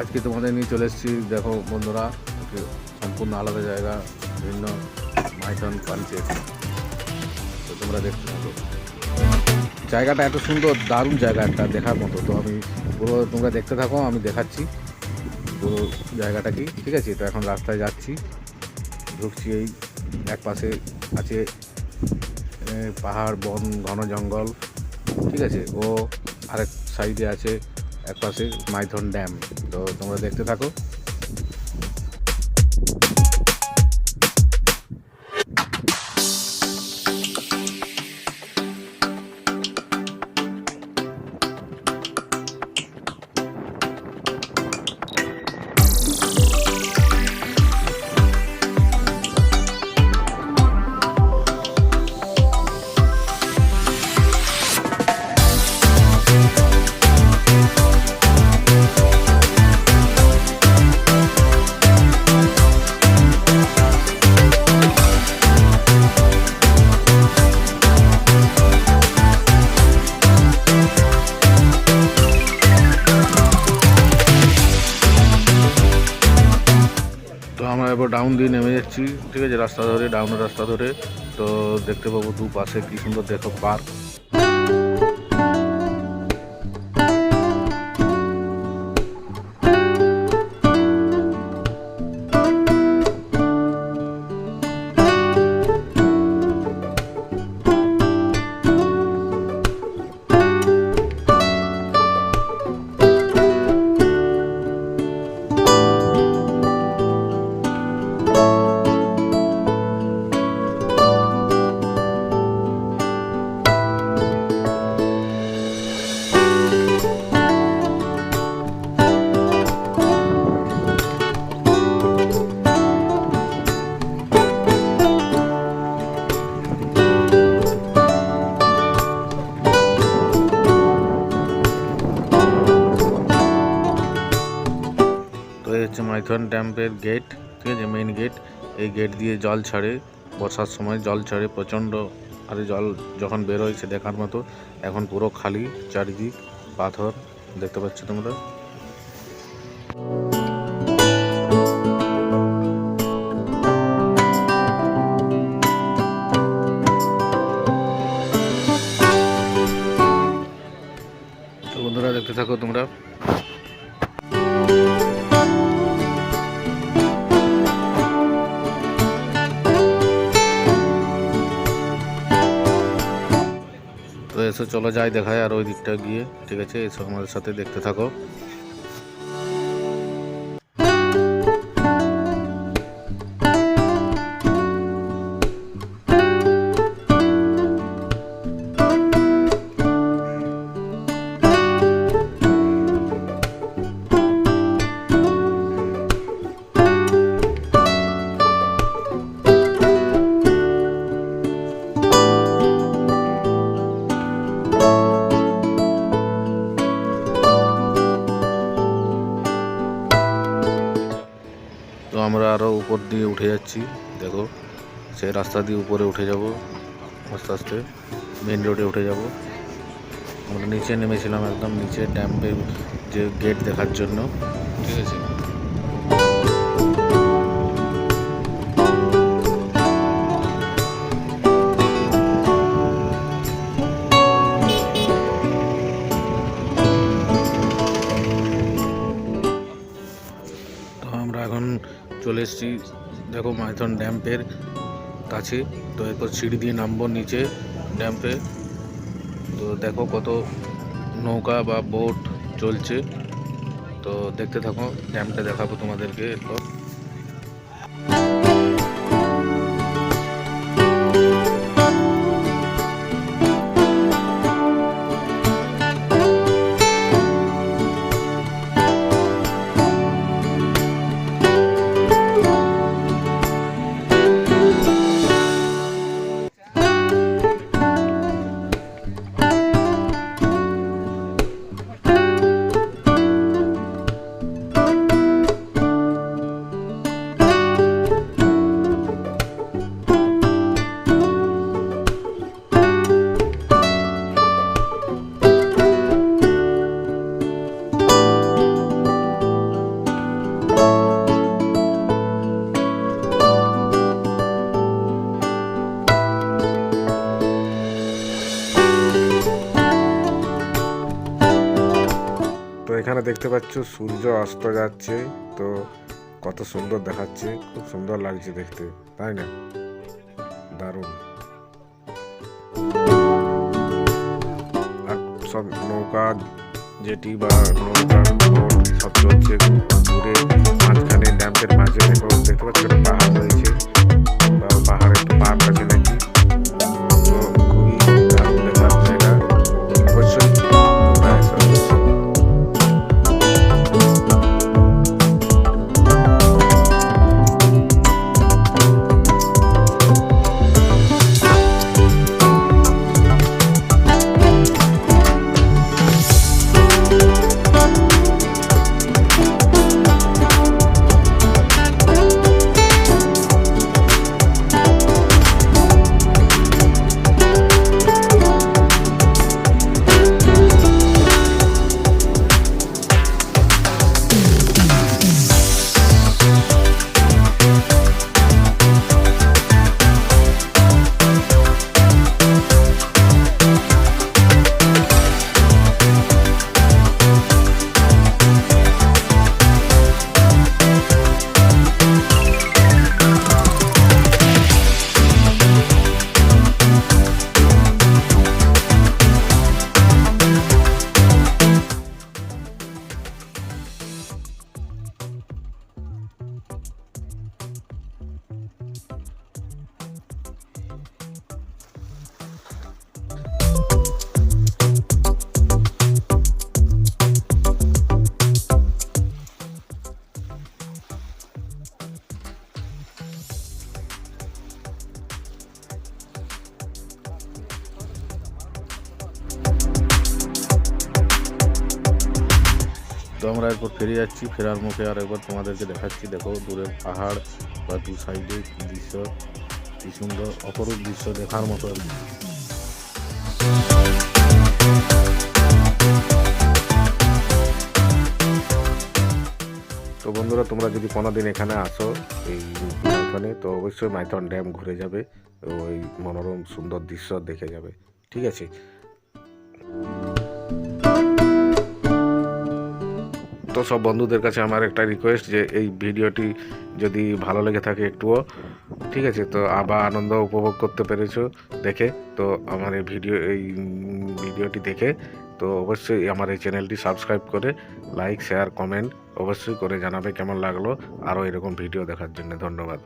আজকে তোমাদের নিয়ে চলে এসেছি। দেখো বন্ধুরা সম্পূর্ণ আলাদা জায়গা ভিন্ন মাইথন পাঞ্চেত। তো তোমরা দেখতে থাকো। জায়গাটা এত সুন্দর, দারুণ জায়গা একটা দেখার মতো। তো আমি পুরো তোমরা দেখতে থাকো, আমি দেখাচ্ছি পুরো জায়গাটা কি। ঠিক আছে, তো এখন রাস্তায় যাচ্ছি। ঢুকছি এই এক পাশে আছে পাহাড়, বন, ঘন জঙ্গল। ঠিক আছে, ও আরেক সাইডে আছে এক পাশে মাইথন ড্যাম তো তোমরা দেখতে থাকো। আমরা এবার ডাউন দিয়ে নেমে যাচ্ছি। ঠিক আছে, রাস্তা ধরে ডাউনের রাস্তা ধরে। তো দেখতে পাবো দু পাশে কি সুন্দর দেখো পার্ক তো এই হচ্ছে মাইথন ড্যাম্পের গেট ঠিক আছে? মেইন গেট এই গেট দিয়ে জল ছাড়ে, বর্ষার সময় জল ছাড়ে প্রচণ্ড। আরে জল যখন বেরোয় সে দেখার মতো। এখন পুরো খালি, চারিদিক পাথর। দেখতে পাচ্ছ তোমরা? চলে চলো যাই দেখায় আর ওই দিকটা গিয়ে। ঠিক আছে এসব আমাদের সাথে, দেখতে থাকো। আমরা আরও উপর দিয়ে উঠে যাচ্ছি। দেখো, সেই রাস্তা দিয়ে উপরে উঠে যাব। আস্তে আস্তে মেন রোডে উঠে যাব। আমরা নিচে নেমেছিলাম একদম, নিচে ড্যাম্পের যে গেট দেখার জন্য। ঠিক আছে? আমরা এখন চলে এসেছি, দেখো মাইথন ড্যাম্পের কাছে। তো এরপর সিঁড়ি দিয়ে নামবো নিচে ড্যাম্পে। তো দেখো কত নৌকা বা বোট চলছে। তো দেখতে থাকো ড্যামটা দেখাবো তোমাদেরকে এরপর। দেখতে পাচ্ছ, সূর্য অস্ত যাচ্ছে। তো কত সুন্দর দেখাচ্ছে, খুব সুন্দর লাগছে দেখতে, তাই না? দারুণ। সব নৌকা, জেটি বা নৌকা সব চলছে দূরে, মাঝখানে ড্যামের মাঝে তো আমরা এরপর ফিরে যাচ্ছি, ফেরার মুখে আর একবার তোমাদেরকে দেখাচ্ছি। দেখো, দূরে পাহাড় বা দু সাইডে দৃশ্য, কি সুন্দর, অপরূপ দৃশ্য দেখার মতো তো বন্ধুরা, তোমরা যদি কোনোদিন এখানে আসো এই মাইথনে, তো অবশ্যই মাইথন ড্যাম ঘুরে যাবে, ওই মনোরম সুন্দর দৃশ্য দেখে যাবে। ঠিক আছে? তো সব বন্ধুদের কাছে আমার একটা রিকোয়েস্ট যে এই ভিডিওটি যদি ভালো লেগে থাকে একটুও, ঠিক আছে? তো আবার আনন্দ উপভোগ করতে পেরেছ দেখে, তো আমার এই ভিডিও, এই ভিডিওটি দেখে, তো অবশ্যই আমার এই চ্যানেলটি সাবস্ক্রাইব করে লাইক শেয়ার কমেন্ট অবশ্যই করে জানাবে কেমন লাগল, আরও এরকম ভিডিও দেখার জন্য ধন্যবাদ।